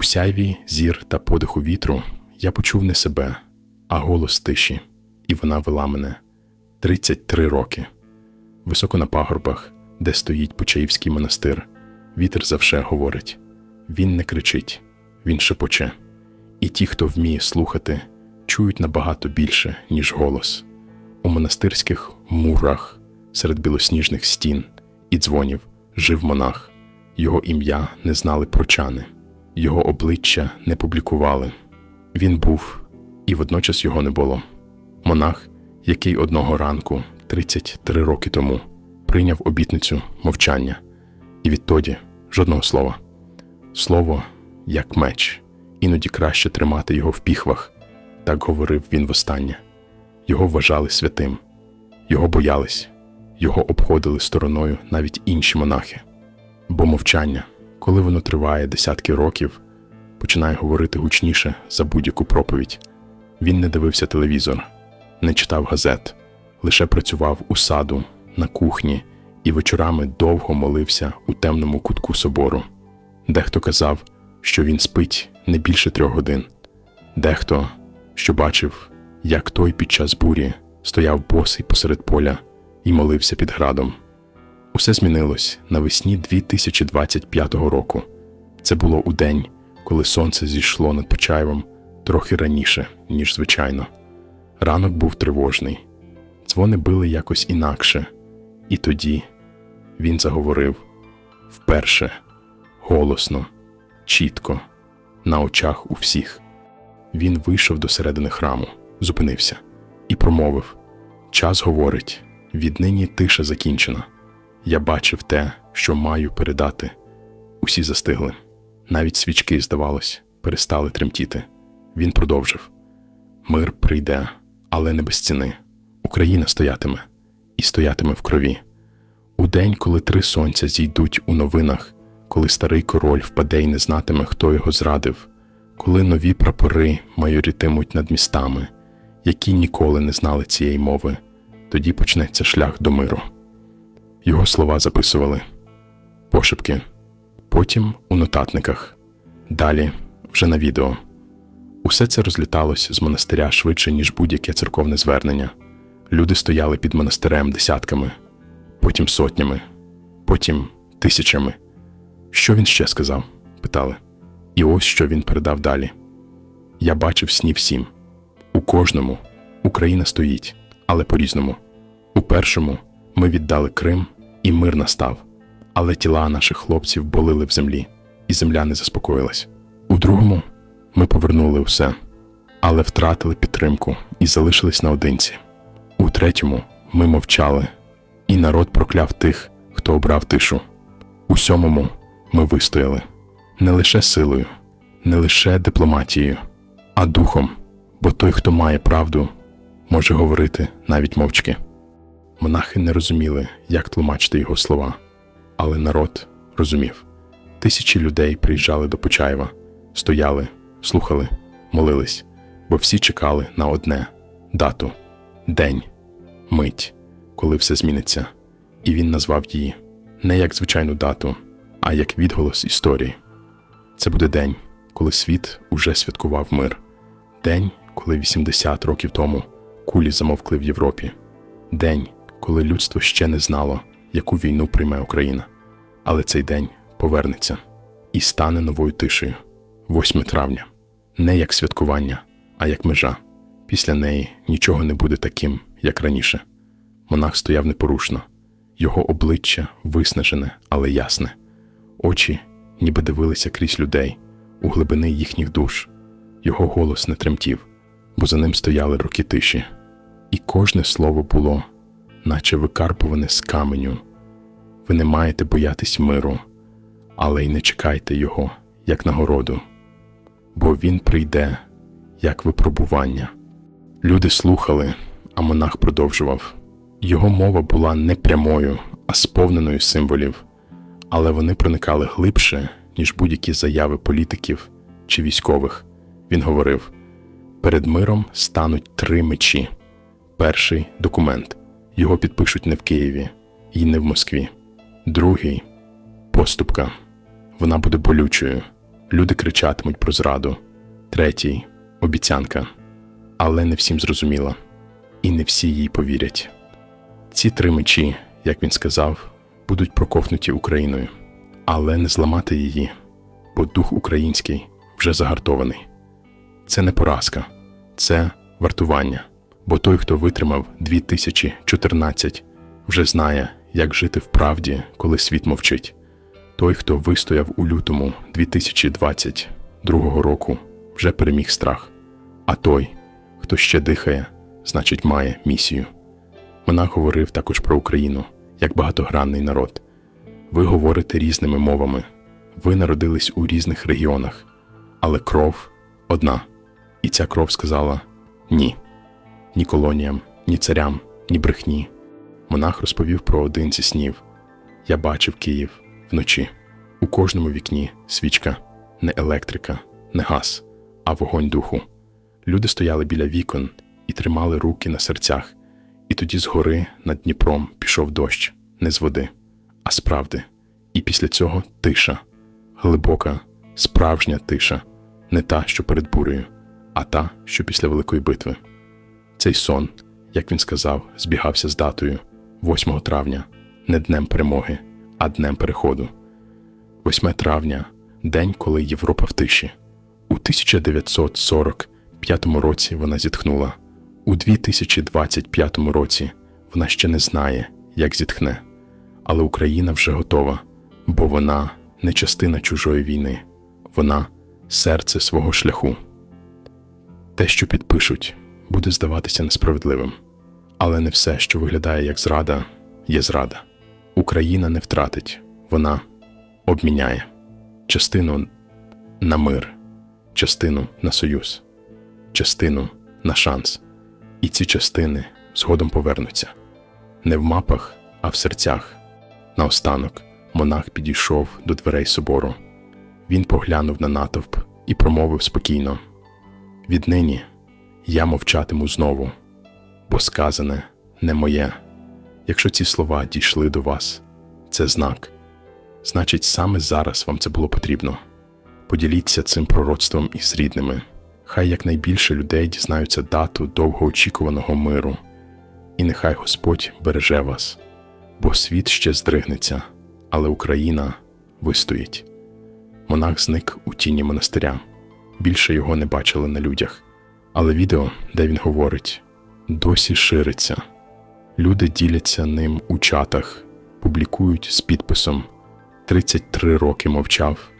У сяйві, зір та подиху вітру я почув не себе, а голос тиші, і вона вела мене 33 роки. Високо на пагорбах, де стоїть Почаївський монастир, вітер завше говорить: він не кричить, він шепоче. І ті, хто вміє слухати, чують набагато більше, ніж голос. У монастирських мурах серед білосніжних стін і дзвонів жив монах. Його ім'я не знали прочани, його обличчя не публікували. Він був, і водночас його не було. Монах, який одного ранку, 33 роки тому, прийняв обітницю мовчання, і відтоді жодного слова. Слово як меч, іноді краще тримати його в піхвах, так говорив він востаннє. Його вважали святим, його боялись, його обходили стороною навіть інші монахи. Бо мовчання, коли воно триває десятки років, починає говорити гучніше за будь-яку проповідь. Він не дивився телевізор, не читав газет, лише працював у саду, на кухні і вечорами довго молився у темному кутку собору. Дехто казав, що він спить не більше трьох годин, дехто, що бачив, як той під час бурі стояв босий посеред поля і молився під градом. Усе змінилось навесні 2025 року. Це було у день, коли сонце зійшло над Почаєвом трохи раніше, ніж звичайно. Ранок був тривожний, дзвони били якось інакше, і тоді він заговорив вперше, голосно, чітко, на очах у всіх. Він вийшов до середини храму, зупинився і промовив: Час говорить, віднині тиша закінчена. Я бачив те, що маю передати. Усі застигли. Навіть свічки, здавалось, перестали тремтіти. Він продовжив: Мир прийде, але не без ціни. Україна стоятиме і стоятиме в крові. У день, коли три сонця зійдуть у новинах, коли старий король впаде й не знатиме, хто його зрадив, коли нові прапори майорітимуть над містами, які ніколи не знали цієї мови, тоді почнеться шлях до миру. Його слова записували пошепки, потім у нотатниках, далі вже на відео. Усе це розліталось з монастиря швидше, ніж будь-яке церковне звернення. Люди стояли під монастирем десятками, потім сотнями, потім тисячами. Що він ще сказав? питали. І ось що він передав далі. Я бачив сні всім. У кожному Україна стоїть, але по-різному. У першому ми віддали Крим, і мир настав, але тіла наших хлопців болили в землі, і земля не заспокоїлась. У другому ми повернули усе, але втратили підтримку і залишились наодинці. У третьому ми мовчали, і народ прокляв тих, хто обрав тишу. У сьомому ми вистояли не лише силою, не лише дипломатією, а духом, бо той, хто має правду, може говорити навіть мовчки. Монахи не розуміли, як тлумачити його слова, але народ розумів. Тисячі людей приїжджали до Почаєва, стояли, слухали, молились, бо всі чекали на одне дату, день, мить, коли все зміниться, і він назвав її не як звичайну дату, а як відголос історії. Це буде день, коли світ уже святкував мир, день, коли 80 років тому кулі замовкли в Європі, день, коли людство ще не знало, яку війну прийме Україна. Але цей день повернеться і стане новою тишею. 8 травня, не як святкування, а як межа. Після неї нічого не буде таким, як раніше. Монах стояв непорушно, його обличчя виснажене, але ясне, очі ніби дивилися крізь людей у глибини їхніх душ. Його голос не тремтів, бо за ним стояли роки тиші, і кожне слово було, наче викарпуване з каменю. Ви не маєте боятись миру, але й не чекайте його, як нагороду, бо він прийде, як випробування. Люди слухали, а монах продовжував. Його мова була не прямою, а сповненою символів, але вони проникали глибше, ніж будь-які заяви політиків чи військових. Він говорив: перед миром стануть три мечі. Перший документ. Його підпишуть не в Києві і не в Москві. Другий поступка. Вона буде болючою, Люди кричатимуть про зраду. Третій обіцянка. Але не всім зрозуміла, і не всі їй повірять. Ці три мечі, як він сказав, будуть проковнуті Україною, але не зламати її, бо дух український вже загартований. Це не поразка, це вартування. Бо той, хто витримав 2014, вже знає, як жити в правді, коли світ мовчить. Той, хто вистояв у лютому 2022 року, вже переміг страх. А той, хто ще дихає, значить має місію. Монах говорив також про Україну як багатогранний народ. Ви говорите різними мовами, ви народились у різних регіонах, але кров одна. І ця кров сказала ні. Ні колоніям, ні царям, ні брехні. Монах розповів про один зі снів. Я бачив Київ вночі. У кожному вікні свічка, не електрика, не газ, а вогонь духу. Люди стояли біля вікон і тримали руки на серцях, і тоді згори над Дніпром пішов дощ, не з води, а з правди. І після цього тиша, глибока, справжня тиша, не та, що перед бурею, а та, що після великої битви. Цей сон, як він сказав, збігався з датою 8 травня, не днем перемоги, а днем переходу. 8 травня день, коли Європа в тиші. У 1945 році вона зітхнула. У 2025 році вона ще не знає, як зітхне. Але Україна вже готова, бо вона не частина чужої війни, вона серце свого шляху. Те, що підпишуть, буде здаватися несправедливим. Але не все, що виглядає як зрада, є зрада. Україна не втратить, вона обміняє частину на мир, частину на союз, частину на шанс. І ці частини згодом повернуться не в мапах, а в серцях. Наостанок монах підійшов до дверей собору. Він поглянув на натовп і промовив спокійно: Віднині я мовчатиму знову, бо сказане не моє. Якщо ці слова дійшли до вас, це знак. Значить, саме зараз вам це було потрібно. Поділіться цим пророцтвом із рідними. Хай якнайбільше людей дізнаються дату довгоочікуваного миру, і нехай Господь береже вас, бо світ ще здригнеться, але Україна вистоїть. Монах зник у тіні монастиря. Більше його не бачили на людях. Але відео, де він говорить, досі шириться. Люди діляться ним у чатах, публікують з підписом 33 роки мовчав,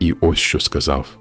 і ось що сказав.